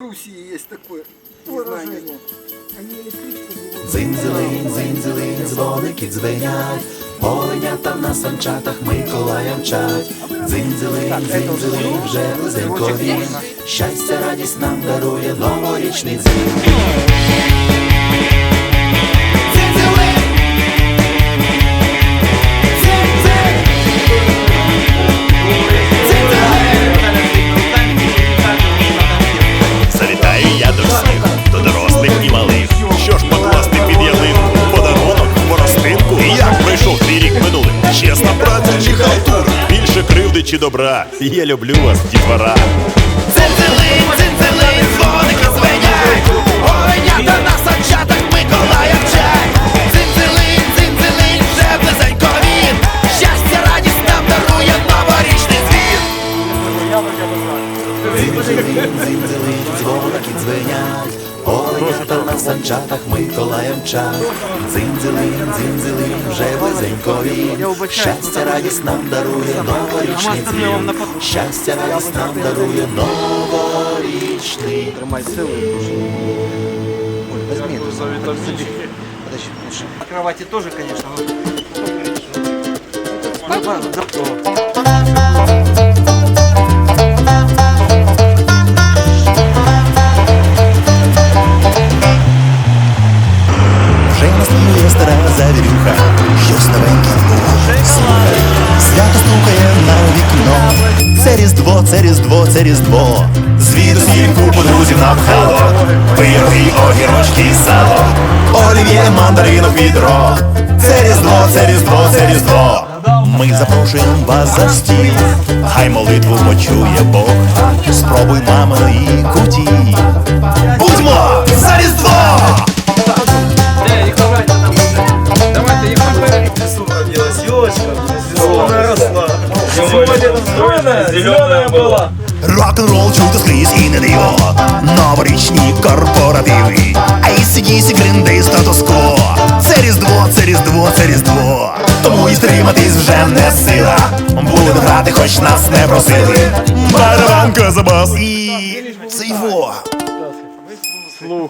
Руси є такое выражение. Они электричку. Дзинь-дзилинь, дзинь-дзилинь, дзвоники дзвенять, Оленята на санчатах Миколая мчать. Дзинь-дзилинь, вже близенько він, Щастя, радість нам дарує новорічний дзвін. Чи добра? Я люблю вас, дітвора. Оленята на санчатах Миколая мчать. Дзинь-дзилинь, дзинь-дзилинь, вже близенько він, Щастя, радість нам дарує новорічний дзвін. Щастя, радість нам дарує новорічний Тримай силу. Оль, возьми эту самую. Подожди. На кровати тоже, конечно, но... різдво, це різдво, це різдво. Звідусіль купу друзів напхало. Пироги, огірочки, сало. Олів'є, мандаринок, відро. Це різдво, це різдво, це різдво. Ми запрошуємо вас за стіл. Хай молитву почує Бог. Спробуй маминої куті. Будьмо за різдво! Зеленая была. Рок-н-рол чути скрізь і не диво Новорічні корпоративи. ACDC, Green Day, статус-кво Це різдво, це різдво, це різдво. Тому і стриматись вже не сила. Будемо грати, хоч нас не просили. Барабанка за бас. І це його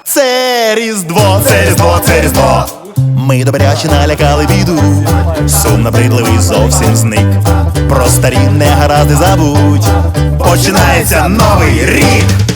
Це різдво, це різдво, це різдво. Ми добряче налякали біду, сум набридливий зовсім зник. Про старі негаразди забудь, починається новий рік.